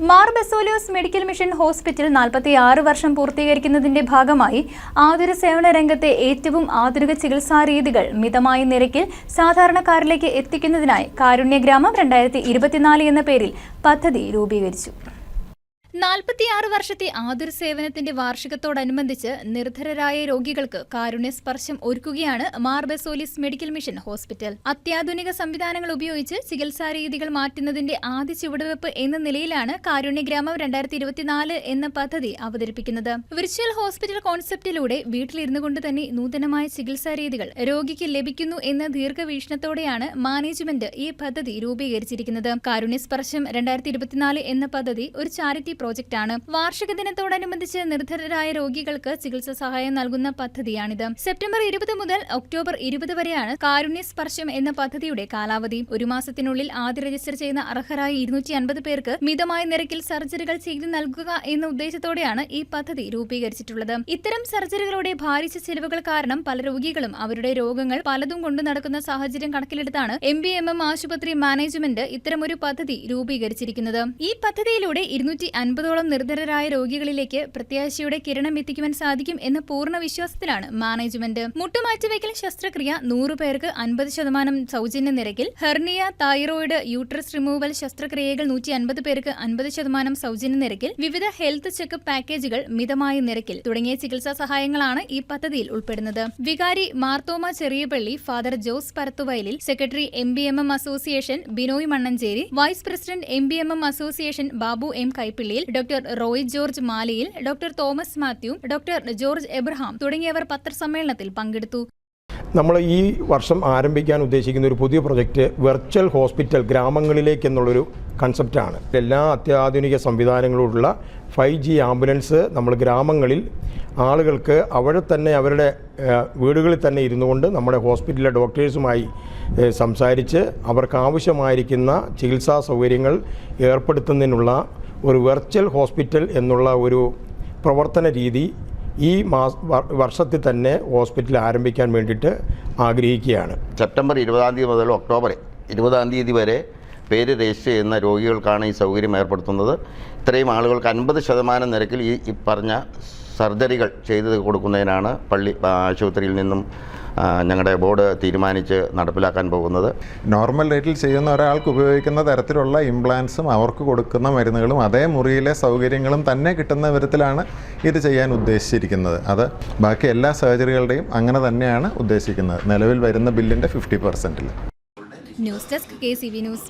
Mar Baselios medical mission hospital നാൽപ്പത്തി ആറ് വർഷം പൂർത്തീകരിക്കുന്നതിന്റെ ഭാഗമായി ആതുര സേവന രംഗത്തെ ഏറ്റവും ആധുനിക ചികിത്സാ രീതികൾ മിതമായ നിരക്കിൽ സാധാരണക്കാരിലേക്ക് എത്തിക്കുന്നതിനായി കാരുണ്യഗ്രാമം രണ്ടായിരത്തി ഇരുപത്തിനാല് എന്ന പേരിൽ പദ്ധതി രൂപീകരിച്ചു. നാൽപ്പത്തിയാറ് വർഷത്തെ ആതുര സേവനത്തിന്റെ വാർഷികത്തോടനുബന്ധിച്ച് നിർധരരായ രോഗികൾക്ക് കാരുണ്യ സ്പർശം ഒരുക്കുകയാണ് മാർബസോലിസ് മെഡിക്കൽ മിഷൻ ഹോസ്പിറ്റൽ. അത്യാധുനിക സംവിധാനങ്ങൾ ഉപയോഗിച്ച് ചികിത്സാ രീതികൾ മാറ്റുന്നതിന്റെ ആദ്യ ചുവടുവെപ്പ് എന്ന നിലയിലാണ് കാരുണ്യഗ്രാമം രണ്ടായിരത്തി ഇരുപത്തിനാല് എന്ന പദ്ധതി അവതരിപ്പിക്കുന്നത്. വിർച്വൽ ഹോസ്പിറ്റൽ കോൺസെപ്റ്റിലൂടെ വീട്ടിലിരുന്നു കൊണ്ട് തന്നെ നൂതനമായ ചികിത്സാ രീതികൾ രോഗിക്ക് ലഭിക്കുന്നു എന്ന ദീർഘവീക്ഷണത്തോടെയാണ് മാനേജ്മെന്റ് ഈ പദ്ധതി രൂപീകരിച്ചിരിക്കുന്നത്. കാരുണ്യ സ്പർശം രണ്ടായിരത്തി ഇരുപത്തിനാല് എന്ന പദ്ധതി ഒരു ചാരിറ്റി പ്രോജക്റ്റാണ്. വാർഷിക ദിനത്തോടനുബന്ധിച്ച് നിർധരരായ രോഗികൾക്ക് ചികിത്സ സഹായം നൽകുന്ന പദ്ധതിയാണിത്. സെപ്റ്റംബർ ഇരുപത് മുതൽ ഒക്ടോബർ ഇരുപത് വരെയാണ് കാരുണ്യ സ്പർശം എന്ന പദ്ധതിയുടെ കാലാവധി. ഒരു മാസത്തിനുള്ളിൽ ആദ്യ രജിസ്റ്റർ ചെയ്യുന്ന അർഹരായ ഇരുന്നൂറ്റി അൻപത് പേർക്ക് മിതമായ നിരക്കിൽ സർജറികൾ ചെയ്തു നൽകുക എന്ന ഉദ്ദേശത്തോടെയാണ് ഈ പദ്ധതി രൂപീകരിച്ചിട്ടുള്ളത്. ഇത്തരം സർജറികളുടെ ഭാരിച്ച ചെലവുകൾ കാരണം പല രോഗികളും അവരുടെ രോഗങ്ങൾ പലതും കൊണ്ടു നടക്കുന്ന സാഹചര്യം കണക്കിലെടുത്താണ് എം ബി എം എം ആശുപത്രി മാനേജ്മെന്റ് ഇത്തരമൊരു പദ്ധതി രൂപീകരിച്ചിരിക്കുന്നത്. ഈ പദ്ധതിയിലൂടെ ഇരുന്നൂറ്റി അൻപതോളം നിർധരരായ രോഗികളിലേക്ക് പ്രത്യാശയുടെ കിരണം എത്തിക്കുവാൻ സാധിക്കും എന്ന പൂർണ വിശ്വാസത്തിലാണ് മാനേജ്മെന്റ്. മുട്ടുമാറ്റിവയ്ക്കൽ ശസ്ത്രക്രിയ നൂറ് പേർക്ക് അൻപത് ശതമാനം സൗജന്യ നിരക്കിൽ. ഹെർണിയ തൈറോയിഡ് യൂട്രസ് റിമൂവൽ ശസ്ത്രക്രിയകൾ നൂറ്റി അൻപത് പേർക്ക് അൻപത് ശതമാനം സൗജന്യ നിരക്കിൽ. വിവിധ ഹെൽത്ത് ചെക്കപ്പ് പാക്കേജുകൾ മിതമായ നിരക്കിൽ. തുടങ്ങിയ ചികിത്സാ സഹായങ്ങളാണ് ഈ പദ്ധതിയിൽ ഉൾപ്പെടുന്നത്. വികാരി Marthoma Cheriyapalli father Jose Parathuvayalil secretary M B M M association Binoy Mannancherry vice president M B M M association Babu M Kaippilliyil doctor Roy George Maliyil doctor Thomas Mathew doctor George Abraham തുടങ്ങിയവർ പത്രസമ്മേളനത്തിൽ പങ്കെടുത്തു. നമ്മൾ ഈ വർഷം ആരംഭിക്കാൻ ഉദ്ദേശിക്കുന്ന ഒരു പുതിയ പ്രൊജക്റ്റ് വെർച്വൽ ഹോസ്പിറ്റൽ ഗ്രാമങ്ങളിലേക്ക് എന്നുള്ളൊരു കൺസെപ്റ്റാണ്. എല്ലാ അത്യാധുനിക സംവിധാനങ്ങളുള്ള ഫൈവ് ജി ആംബുലൻസ് നമ്മൾ ഗ്രാമങ്ങളിൽ ആളുകൾക്ക് അവിടെ തന്നെ അവരുടെ വീടുകളിൽ തന്നെ ഇരുന്നു കൊണ്ട് നമ്മുടെ ഹോസ്പിറ്റലിലെ ഡോക്ടേഴ്സുമായി സംസാരിച്ച് അവർക്ക് ആവശ്യമായിരിക്കുന്ന ചികിത്സാ സൗകര്യങ്ങൾ ഏർപ്പെടുത്തുന്നതിനുള്ള ഒരു വെർച്വൽ ഹോസ്പിറ്റൽ എന്നുള്ള ഒരു പ്രവർത്തന രീതി ഈ മാസ വർഷത്തിൽ തന്നെ ഹോസ്പിറ്റൽ ആരംഭിക്കാൻ വേണ്ടിയിട്ട് ആഗ്രഹിക്കുകയാണ്. സെപ്റ്റംബർ ഇരുപതാം തീയതി മുതൽ ഒക്ടോബർ ഇരുപതാം തീയതി വരെ പേര് രജിസ്റ്റർ ചെയ്യുന്ന രോഗികൾക്കാണ് ഈ സൗകര്യം ഏർപ്പെടുത്തുന്നത്. ഇത്രയും ആളുകൾക്ക് അൻപത് ശതമാനം നിരക്കിൽ ഈ പറഞ്ഞ സർജറികൾ ചെയ്ത് കൊടുക്കുന്നതിനാണ് പള്ളി ആശുപത്രിയിൽ നിന്നും ഞങ്ങളുടെ ബോർഡ് തീരുമാനിച്ച് നടപ്പിലാക്കാൻ പോകുന്നത്. നോർമൽ റേറ്റിൽ ചെയ്യുന്ന ഒരാൾക്ക് ഉപയോഗിക്കുന്ന തരത്തിലുള്ള ഇംപ്ലാൻസും അവർക്ക് കൊടുക്കുന്ന മരുന്നുകളും അതേ മുറിയിലെ സൗകര്യങ്ങളും തന്നെ കിട്ടുന്ന വിധത്തിലാണ് ഇത് ചെയ്യാൻ ഉദ്ദേശിച്ചിരിക്കുന്നത്. അത് ബാക്കി എല്ലാ സർജറികളുടെയും അങ്ങനെ തന്നെയാണ് ഉദ്ദേശിക്കുന്നത്. നിലവിൽ വരുന്ന ബില്ലിന്റെ fifty പെർസെന്റിൽ news desk K C V news